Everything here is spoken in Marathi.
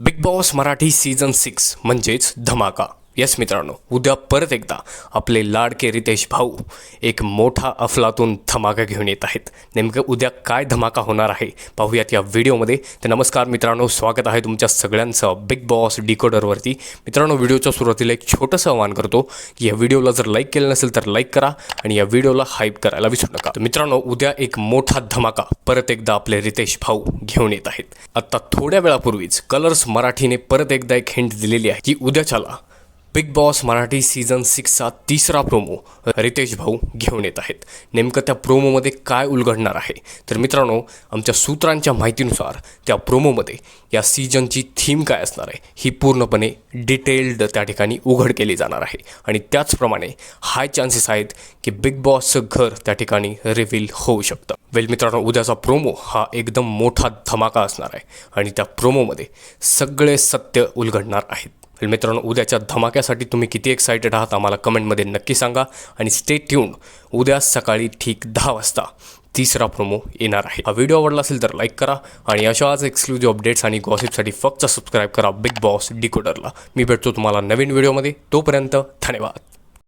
Bigg Boss Marathi season six म्हणजेच धमाका. येस मित्रांनो उद्या परत एकदा आपले लाडके रितेश भाऊ एक मोठा अफलातून धमाका घेऊन येत आहेत. नेमकं उद्या काय धमाका होणार आहे पाहूयात या व्हिडिओमध्ये. तर नमस्कार मित्रांनो स्वागत आहे तुमच्या सगळ्यांचं बिग बॉस डिकोडरवरती मित्रांनो व्हिडिओच्या सुरुवातीला एक छोटंसं आवाहन करतो की या व्हिडिओला जर लाईक केलं नसेल तर लाईक करा आणि या व्हिडिओला हाईप करायला विसरू नका. तर मित्रांनो उद्या एक मोठा धमाका परत एकदा आपले रितेश भाऊ घेऊन येत आहेत. आत्ता थोड्या वेळापूर्वीच कलर्स मराठीने परत एकदा एक हिंट दिलेली आहे की उद्याच्याला बिग बॉस मराठी सीझन सिक्सचा तिसरा प्रोमो रितेश भाऊ घेऊन येत आहेत. नेमकं त्या प्रोमोमध्ये काय उलगडणार आहे? तर मित्रांनो आमच्या सूत्रांच्या माहितीनुसार त्या प्रोमोमध्ये या सीझनची थीम काय असणार आहे ही पूर्णपणे डिटेल्ड त्या ठिकाणी उघड केली जाणार आहे. आणि त्याचप्रमाणे हाय चान्सेस आहेत की बिग बॉसचं घर त्या ठिकाणी रिव्हील होऊ शकतं. वेल मित्रांनो उद्याचा प्रोमो हा एकदम मोठा धमाका असणार आहे. आणि त्या प्रोमोमध्ये सगळे सत्य उलगडणार आहेत. वेल मित्रांनो उद्याच्या धमाक्यासाठी तुम्ही किती एक्सायटेड आहात आम्हाला कमेंटमध्ये नक्की सांगा. आणि स्टे ट्यून उद्या सकाळी ठीक दहा वाजता तिसरा प्रोमो येणार आहे. हा व्हिडिओ आवडला असेल तर लाईक करा आणि अशाच एक्सक्लुझिव्ह अपडेट्स आणि गॉसिपसाठी फक्त सबस्क्राईब करा बिग बॉस डिकोडरला मी भेटतो तुम्हाला नवीन व्हिडिओमध्ये तोपर्यंत धन्यवाद.